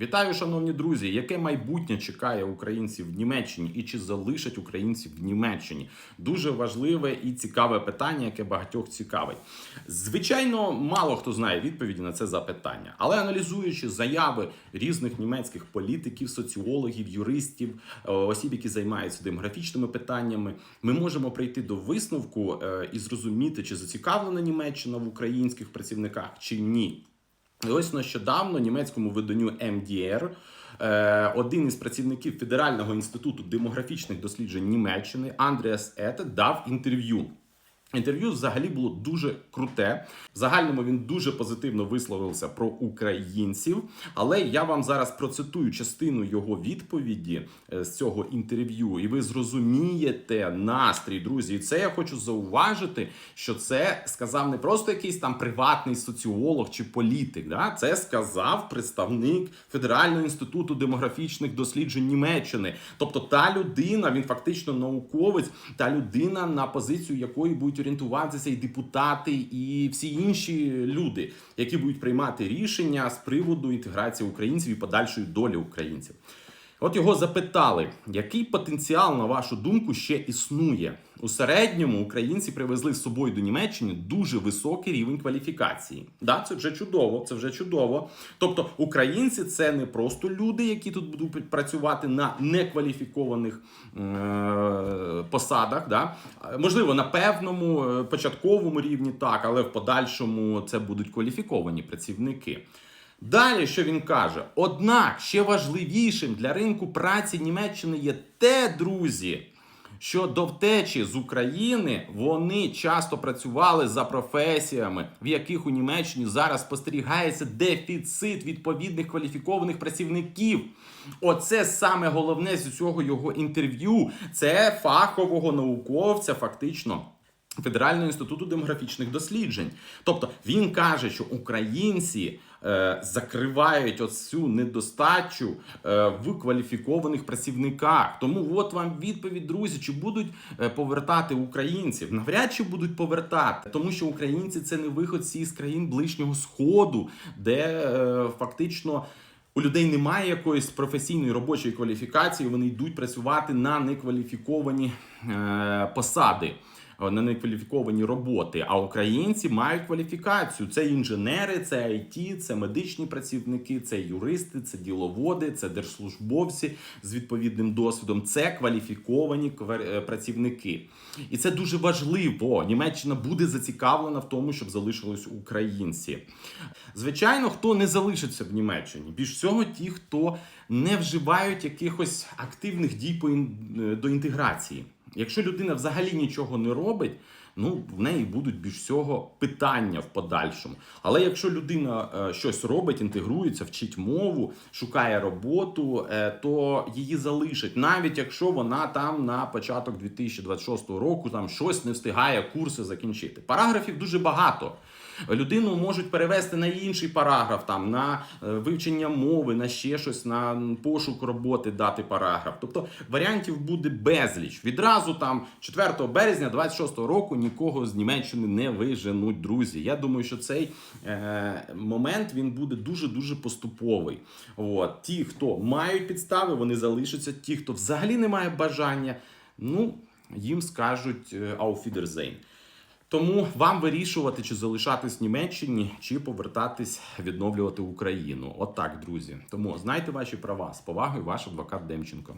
Вітаю, шановні друзі! Яке майбутнє чекає українців в Німеччині і чи залишать українців в Німеччині? Дуже важливе і цікаве питання, яке багатьох цікавить. Звичайно, мало хто знає відповіді на це запитання, але аналізуючи заяви різних німецьких політиків, соціологів, юристів, е, осіб, які займаються демографічними питаннями, ми можемо прийти до висновку е, і зрозуміти, чи зацікавлена Німеччина в українських працівниках чи ні. І ось нещодавно німецькому виданню МДР е, один із працівників Федерального інституту демографічних досліджень Німеччини Андріас Ете дав інтерв'ю. Інтерв'ю взагалі було дуже круте. В загальному він дуже позитивно висловився про українців. Але я вам зараз процитую частину його відповіді е, з цього інтерв'ю, і ви зрозумієте настрій, друзі. І це я хочу зауважити, що це сказав не просто якийсь там приватний соціолог чи політик. Да? Це сказав представник Федерального інституту демографічних досліджень Німеччини. Тобто, та людина, він фактично науковець, та людина, на позицію якої будуть орієнтуватися і депутати, і всі інші люди, які будуть приймати рішення з приводу інтеграції українців і подальшої долі українців. От його запитали, який потенціал, на вашу думку, ще існує у середньому. Українці привезли з собою до Німеччини дуже високий рівень кваліфікації. Да, це вже чудово. Це вже чудово. Тобто, українці це не просто люди, які тут будуть працювати на некваліфікованих е- посадах. Да? Можливо, на певному е, початковому рівні так, але в подальшому це будуть кваліфіковані працівники. Далі, що він каже? Однак ще важливішим для ринку праці Німеччини є те, друзі, що до втечі з України вони часто працювали за професіями, в яких у Німеччині зараз спостерігається дефіцит відповідних кваліфікованих працівників. Оце саме головне з цього його інтерв'ю. Це фахового науковця, фактично. Федерального інституту демографічних досліджень. Тобто він каже, що українці закривають оцю недостачу е, в кваліфікованих працівниках. Тому от вам відповідь, друзі, чи будуть е, повертати українців? Навряд чи будуть повертати, тому що українці це не виходці з країн ближнього сходу, де е, фактично. У людей немає якоїсь професійної робочої кваліфікації, вони йдуть працювати на некваліфіковані е, посади на некваліфіковані роботи. А українці мають кваліфікацію. Це інженери, це IT, це медичні працівники, це юристи, це діловоди, це держслужбовці з відповідним досвідом. Це кваліфіковані працівники. І це дуже важливо. Німеччина буде зацікавлена в тому, щоб залишились українці. Звичайно, хто не залишиться в Німеччині. Більш всього, ті, хто не вживають якихось активних дій ін- до інтеграції. Якщо людина взагалі нічого не робить, ну в неї будуть більш всього питання в подальшому. Але якщо людина е, щось робить, інтегрується, вчить мову, шукає роботу, е, то її залишать, навіть якщо вона там на початок 2026 року там щось не встигає курси закінчити. Параграфів дуже багато. Людину можуть перевести на інший параграф, там на е, вивчення мови, на ще щось, на пошук роботи дати параграф. Тобто варіантів буде безліч. Відразу там 4 березня 26-го року нікого з Німеччини не виженуть, друзі. Я думаю, що цей е, момент він буде дуже дуже поступовий. От ті, хто мають підстави, вони залишаться. Ті, хто взагалі не має бажання, ну їм скажуть е, «Auf Wiedersehen». Тому вам вирішувати, чи залишатись в Німеччині, чи повертатись відновлювати Україну. От так, друзі. Тому знайте ваші права з повагою, ваш адвокат Демченко.